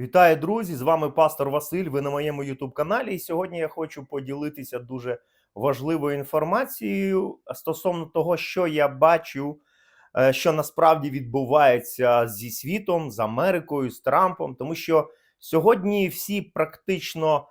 Вітаю, друзі! З вами пастор Василь. Ви на моєму youtube каналі. І сьогодні я хочу поділитися дуже важливою інформацією стосовно того, що я бачу, е, що насправді відбувається зі світом, з Америкою, з Трампом. Тому що сьогодні всі практично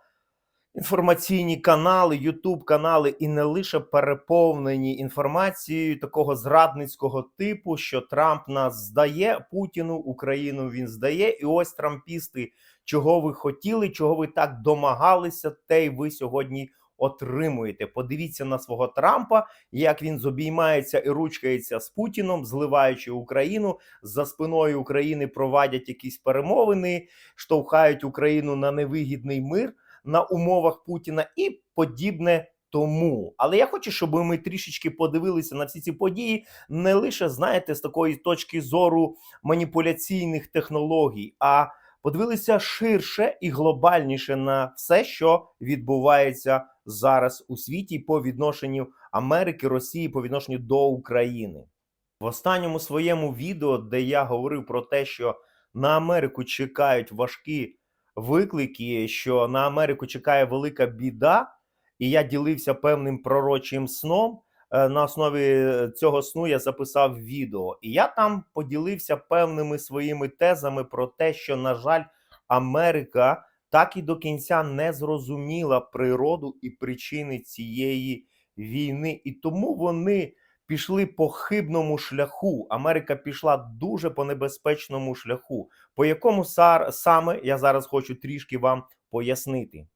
інформаційні канали, youtube канали і не лише переповнені інформацією такого зрадницького типу, що Трамп нас здає Путіну, Україну він здає, і ось трампісти, чого ви хотіли, чого ви так домагалися, те й ви сьогодні отримуєте. Подивіться на свого Трампа, як він зобіймається і ручкається з Путіном, зливаючи Україну за спиною України провадять якісь перемовини, штовхають Україну на невигідний мир на умовах Путіна і подібне тому. Але я хочу, щоб ми трішечки подивилися на всі ці події, не лише знаєте, з такої точки зору маніпуляційних технологій, а подивилися ширше і глобальніше на все, що відбувається зараз у світі по відношенню Америки, Росії, по відношенню до України. В останньому своєму відео, де я говорив про те, що на Америку чекають важкі виклики, що на Америку чекає велика біда, і я ділився певним пророчим сном. Е, На основі цього сну я записав відео, і я там поділився певними своїми тезами про те, що, на жаль, Америка так і до кінця не зрозуміла природу і причини цієї війни, і тому вони пішли по хибному шляху. Америка пішла дуже по небезпечному шляху, по якому саме я зараз хочу трішки вам пояснити.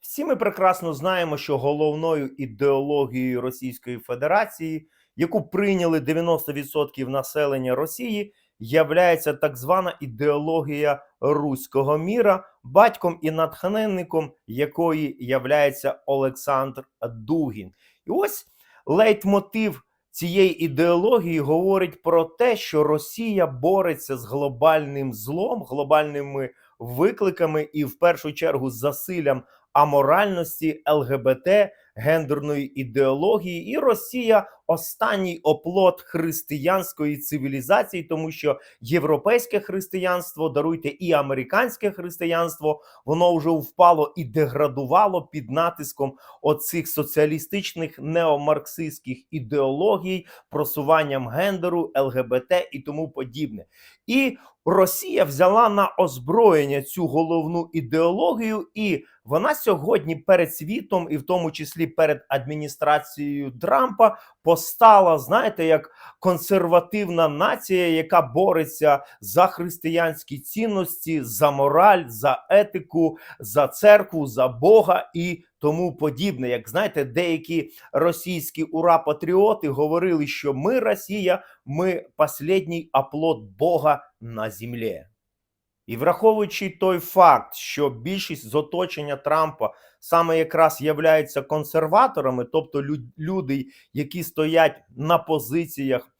Всі ми прекрасно знаємо, що головною ідеологією Російської Федерації, яку прийняли 90% населення Росії, являється так звана ідеологія руського міра, батьком і натхненником якої являється Олександр Дугін. І ось лейтмотив цієї ідеології говорить про те, що Росія бореться з глобальним злом, глобальними викликами і в першу чергу засиллям аморальності ЛГБТ, гендерної ідеології, і Росія останній оплот християнської цивілізації, тому що європейське християнство, даруйте і американське християнство, воно вже впало і деградувало під натиском оцих соціалістичних неомарксистських ідеологій, просуванням гендеру, ЛГБТ і тому подібне. І Росія взяла на озброєння цю головну ідеологію, і вона сьогодні перед світом, і в тому числі перед адміністрацією Трампа, постала, знаєте, як консервативна нація, яка бореться за християнські цінності, за мораль, за етику, за церкву, за Бога і тому подібне. Як знаєте, деякі російські ура-патріоти говорили, що ми Росія, ми последній оплот Бога на землі. І враховуючи той факт, що більшість з оточення Трампа саме якраз являються консерваторами, тобто люди, які стоять на позиціях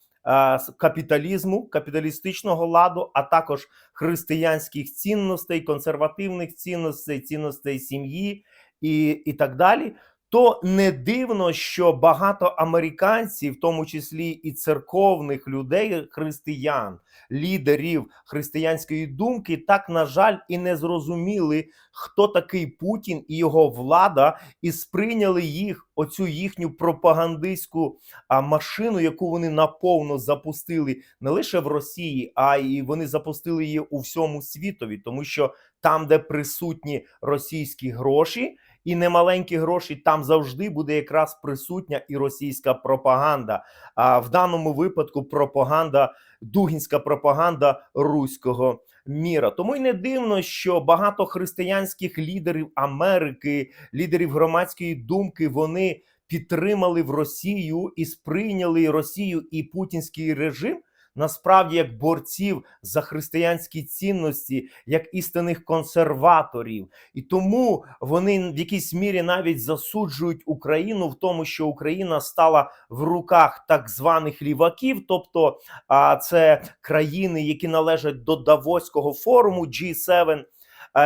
капіталізму, капіталістичного ладу, а також християнських цінностей, консервативних цінностей, цінностей сім'ї і, і так далі. То не дивно, що багато американців, в тому числі і церковних людей, християн, лідерів християнської думки, так на жаль, і не зрозуміли, хто такий Путін і його влада, і сприйняли їх оцю їхню пропагандистську машину, яку вони наповно запустили не лише в Росії, а й вони запустили її у всьому світові, тому що там, де присутні російські гроші. І немаленькі гроші там завжди буде якраз присутня і російська пропаганда. А в даному випадку пропаганда, дугінська пропаганда руського міра. Тому й не дивно, що багато християнських лідерів Америки, лідерів громадської думки, вони підтримали в Росію і сприйняли Росію і путінський режим. Насправді, як борців за християнські цінності, як істинних консерваторів, і тому вони в якійсь мірі навіть засуджують Україну в тому, що Україна стала в руках так званих ліваків, тобто а, це країни, які належать до Давоського форуму G7, е,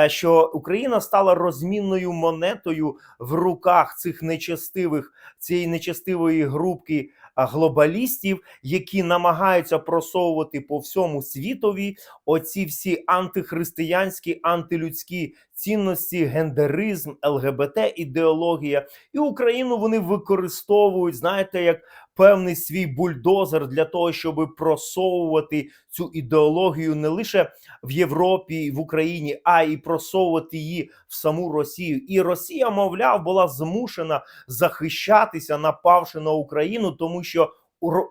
що Україна стала розмінною монетою в руках цих нечестивих цієї нечестивої групки глобалістів, які намагаються просовувати по всьому світові оці всі антихристиянські, антилюдські цінності, гендеризм, ЛГБТ ідеологія. І Україну вони використовують, знаєте, як певний свій бульдозер для того, щоб просовувати цю ідеологію не лише в Європі, в Україні, а й просовувати її в саму Росію. І Росія, мовляв, була змушена захищатися, напавши на Україну, тому що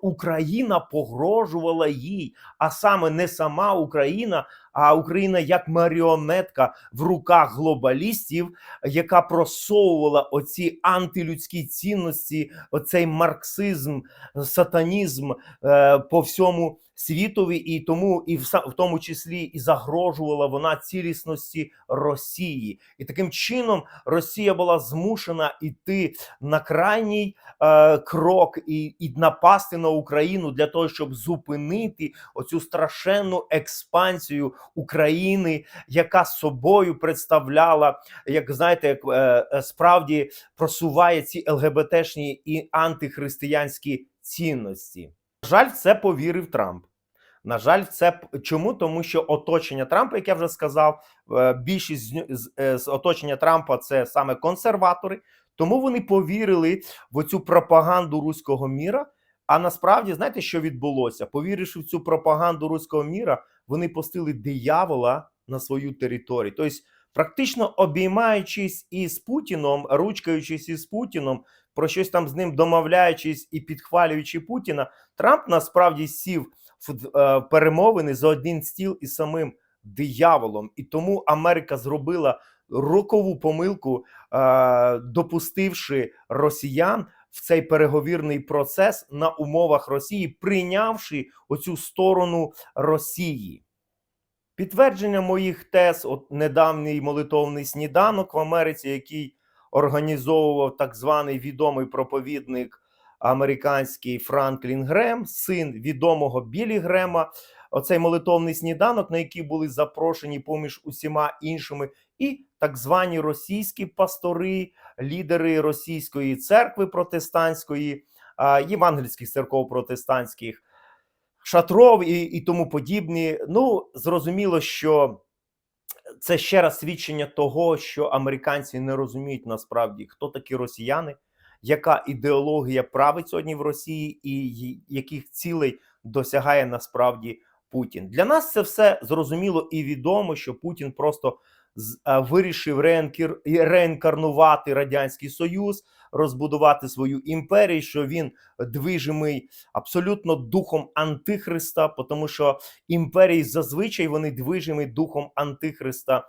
Україна погрожувала їй, а саме не сама Україна, а Україна як маріонетка в руках глобалістів, яка просовувала оці антилюдські цінності, оцей марксизм, сатанізм е, по всьому світові, і тому і в, в тому числі і загрожувала вона цілісності Росії. І таким чином Росія була змушена йти на крайній е, крок і, і напасти на Україну для того, щоб зупинити оцю страшенну експансію України, яка собою представляла, як знаєте, як е, е, справді просуває ці ЛГБТшні і антихристиянські цінності. На жаль, це повірив Трамп. На жаль, це чому? Тому що оточення Трампа, як я вже сказав, е, більшість е, з оточення Трампа це саме консерватори. Тому вони повірили в оцю пропаганду руського міра. А насправді, знаєте, що відбулося? Повіривши в цю пропаганду руського міра, вони пустили диявола на свою територію. Тобто, практично обіймаючись із Путіном, ручкаючись із Путіном, про щось там з ним домовляючись і підхвалюючи Путіна, Трамп насправді сів перемовини за один стіл із самим дияволом. І тому Америка зробила рокову помилку, е, допустивши росіян в цей переговірний процес на умовах Росії, прийнявши оцю сторону Росії. Підтвердження моїх тез, от недавній молитовний сніданок в Америці, який організовував так званий відомий проповідник американський Франклін Грем, син відомого Білі Грема. Оцей молитовний сніданок, на який були запрошені поміж усіма іншими, і так звані російські пастори, лідери російської церкви протестантської, євангельських церков протестантських, шатров і, і тому подібні. Ну, зрозуміло, що це ще раз свідчення того, що американці не розуміють насправді, хто такі росіяни, яка ідеологія править сьогодні в Росії, і яких цілей досягає насправді Путін. Для нас це все зрозуміло і відомо, що Путін просто вирішив реінкір- реінкарнувати радянський союз, розбудувати свою імперію, що він движимий абсолютно духом антихриста, тому що імперії зазвичай вони движимі духом антихриста.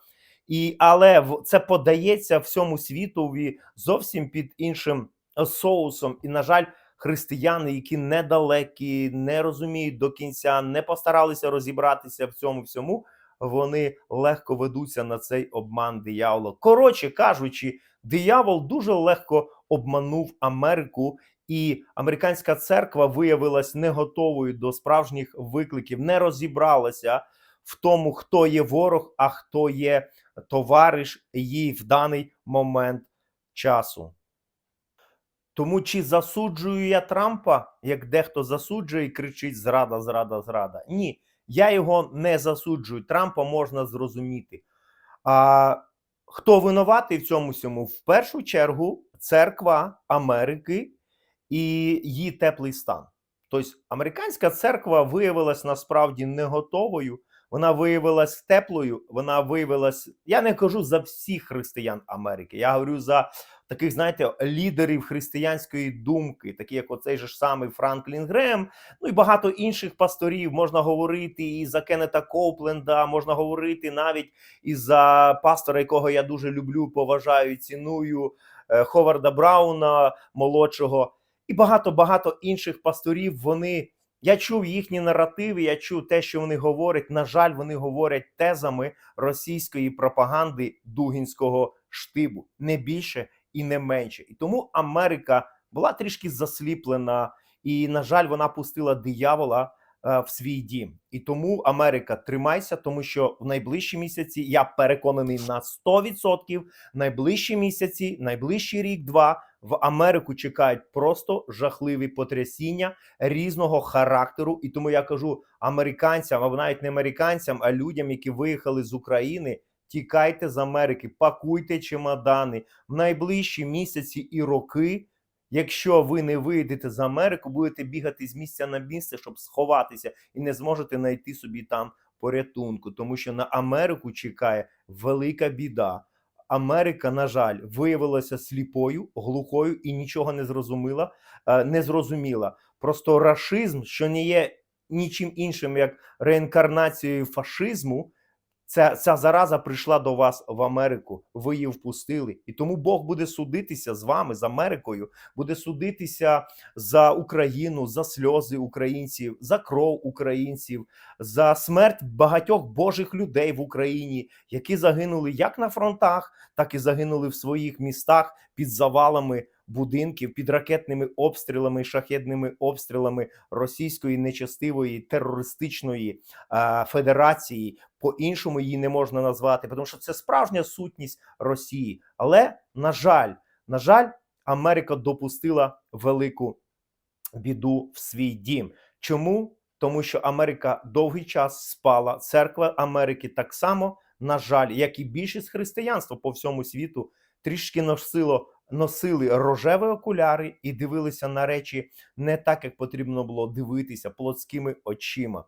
І, але це подається всьому світові зовсім під іншим е, соусом. І, на жаль, християни, які недалекі, не розуміють до кінця, не постаралися розібратися в цьому всьому, вони легко ведуться на цей обман диявола. Коротше кажучи, диявол дуже легко обманув Америку. І американська церква виявилась не готовою до справжніх викликів, не розібралася в тому, хто є ворог, а хто є товариш їй в даний момент часу. Тому чи засуджую я Трампа, як дехто засуджує і кричить зрада, зрада, зрада? Ні, я його не засуджую. Трампа можна зрозуміти. А хто винуватий в цьому всьому? В першу чергу церква Америки і її теплий стан. Тобто американська церква виявилась насправді не готовою. Вона виявилась теплою. Вона виявилась. Я не кажу за всіх християн Америки. Я говорю за таких, знаєте, лідерів християнської думки, такі як оцей же ж самий Франклін Грем, ну і багато інших пасторів. Можна говорити і за Кеннета Коупленда, можна говорити навіть і за пастора, якого я дуже люблю, поважаю, ціную е, Ховарда Брауна молодшого, і багато багато інших пасторів. Вони я чув їхні наративи, я чув те, що вони говорять. На жаль, вони говорять тезами російської пропаганди дугінського штибу, не більше і не менше. І тому Америка була трішки засліплена, і, на жаль, вона пустила диявола е, в свій дім. І тому Америка тримайся, тому що в найближчі місяці я переконаний на 100%, найближчі місяці, найближчий рік-два в Америку чекають просто жахливі потрясіння різного характеру. І тому я кажу американцям, або навіть не американцям, а людям, які виїхали з України. Тікайте з Америки, пакуйте чемодани в найближчі місяці і роки. Якщо ви не вийдете з Америку, будете бігати з місця на місце, щоб сховатися, і не зможете знайти собі там порятунку, тому що на Америку чекає велика біда. Америка, на жаль, виявилася сліпою, глухою і нічого не зрозуміла. е, Не зрозуміла. Просто рашизм, що не є нічим іншим, як реінкарнацією фашизму. Ця, ця зараза прийшла до вас в Америку. Ви її впустили, і тому Бог буде судитися з вами, з Америкою, буде судитися за Україну, за сльози українців, за кров українців, за смерть багатьох божих людей в Україні, які загинули як на фронтах, так і загинули в своїх містах під завалами будинків, під ракетними обстрілами, шахедними обстрілами російської нечестивої терористичної е, федерації. По-іншому її не можна назвати, тому що це справжня сутність Росії. Але на жаль, на жаль, Америка допустила велику біду в свій дім. Чому? Тому що Америка довгий час спала. Церква Америки так само, на жаль, як і більшість християнства по всьому світу, трішки носило. Носили рожеві окуляри і дивилися на речі не так, як потрібно було дивитися плотськими очима.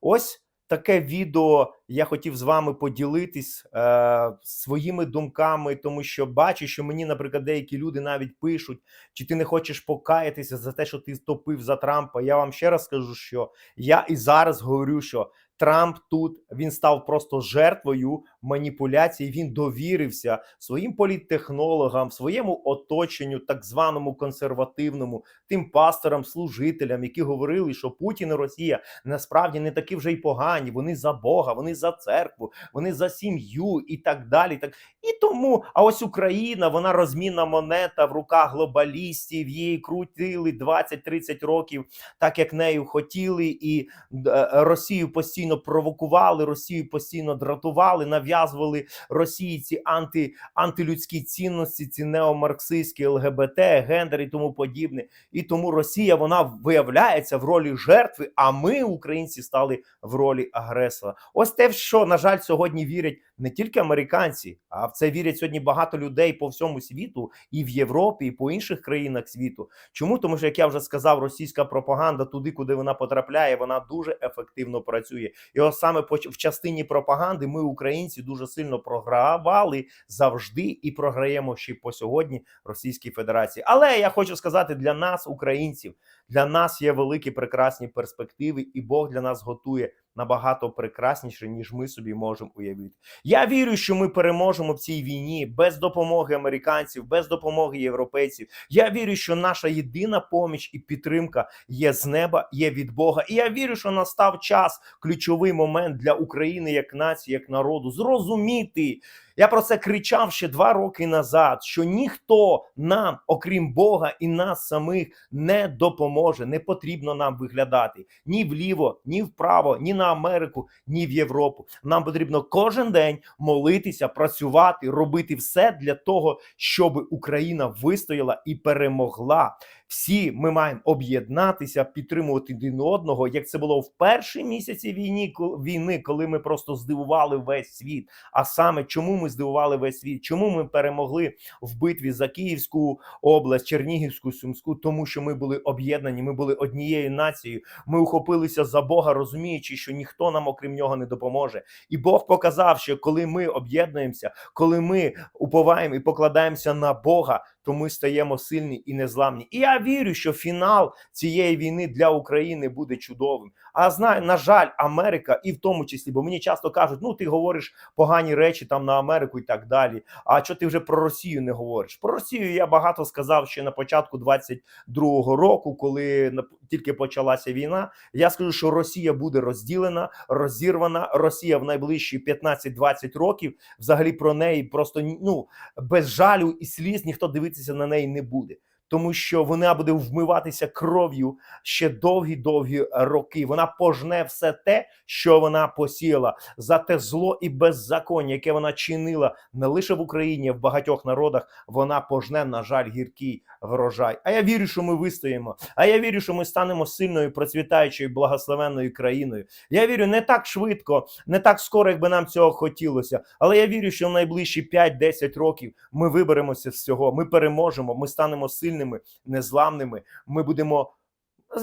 Ось таке відео я хотів з вами поділитись е, своїми думками, тому що бачу, що мені, наприклад, деякі люди навіть пишуть, чи ти не хочеш покаятися за те, що ти топив за Трампа. Я вам ще раз скажу, що я і зараз говорю, що Трамп тут він став просто жертвою маніпуляцій. Він довірився своїм політтехнологам, своєму оточенню, так званому консервативному, тим пасторам, служителям, які говорили, що Путін і Росія насправді не такі вже й погані. Вони за Бога, вони за церкву, вони за сім'ю і так далі. Так і тому, а ось Україна, вона розмінна монета в руках глобалістів. Її крутили 20-30 років, так як нею хотіли, і е, Росію постійно провокували, Росію постійно дратували, нав'язували Росії ці анти, антилюдські цінності, ці неомарксистські ЛГБТ, гендер і тому подібне. І тому Росія вона виявляється в ролі жертви. А ми, українці, стали в ролі агресора. Ось те, що на жаль, сьогодні вірять не тільки американці, а в це вірять сьогодні багато людей по всьому світу, і в Європі, і по інших країнах світу. Чому? Тому що, як я вже сказав, російська пропаганда туди, куди вона потрапляє, вона дуже ефективно працює. І ось саме в частині пропаганди ми, українці, дуже сильно програвали завжди і програємо ще по сьогодні Російській Федерації. Але я хочу сказати для нас, українців, для нас є великі прекрасні перспективи, і Бог для нас готує набагато прекрасніше, ніж ми собі можемо уявити. Я вірю, що ми переможемо в цій війні без допомоги американців, без допомоги європейців. Я вірю, що наша єдина поміч і підтримка є з неба, є від Бога. І я вірю, що настав час, ключовий момент для України як нації, як народу, зрозуміти. Я про це кричав ще два роки назад: що ніхто нам, окрім Бога і нас самих, не допоможе. Не потрібно нам виглядати ні вліво, ні вправо, ні на Америку, ні в Європу. Нам потрібно кожен день молитися, працювати, робити все для того, щоб Україна вистояла і перемогла. Всі ми маємо об'єднатися, підтримувати один одного, як це було в перші місяці війни, війни, коли ми просто здивували весь світ. А саме чому ми здивували весь світ? Чому ми перемогли в битві за Київську область, Чернігівську, Сумську? Тому що ми були об'єднані, ми були однією нацією. Ми ухопилися за Бога, розуміючи, що ніхто нам, окрім нього, не допоможе. І Бог показав, що коли ми об'єднуємося, коли ми уповаємо і покладаємося на Бога, то ми стаємо сильні і незламні. І я вірю, що фінал цієї війни для України буде чудовим. А знаю, на жаль, Америка, і в тому числі, бо мені часто кажуть, ну ти говориш погані речі там на Америку і так далі. А що ти вже про Росію не говориш? Про Росію я багато сказав ще на початку 22-го року, коли тільки почалася війна. Я скажу, що Росія буде розділена, розірвана. Росія в найближчі 15-20 років. Взагалі про неї просто ну без жалю і сліз ніхто дивитися на неї не буде. Тому що вона буде вмиватися кров'ю ще довгі-довгі роки. Вона пожне все те, що вона посіяла, за те зло і беззаконня, яке вона чинила не лише в Україні, а в багатьох народах. Вона пожне, на жаль, гіркий врожай. А я вірю, що ми вистоїмо. А я вірю, що ми станемо сильною, процвітаючою, благословенною країною. Я вірю не так швидко, не так скоро, як би нам цього хотілося. Але я вірю, що в найближчі 5-10 років ми виберемося з цього. Ми переможемо, ми станемо сильними, незламними. Ми будемо.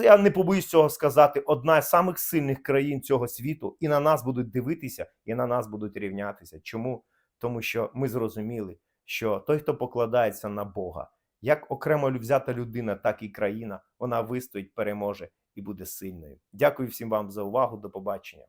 Я не побоюсь цього сказати, одна з самих сильних країн цього світу, і на нас будуть дивитися, і на нас будуть рівнятися. Чому? Тому що ми зрозуміли, що той, хто покладається на Бога, як окремо взята людина, так і країна, вона вистоїть, переможе і буде сильною. Дякую всім вам за увагу. До побачення.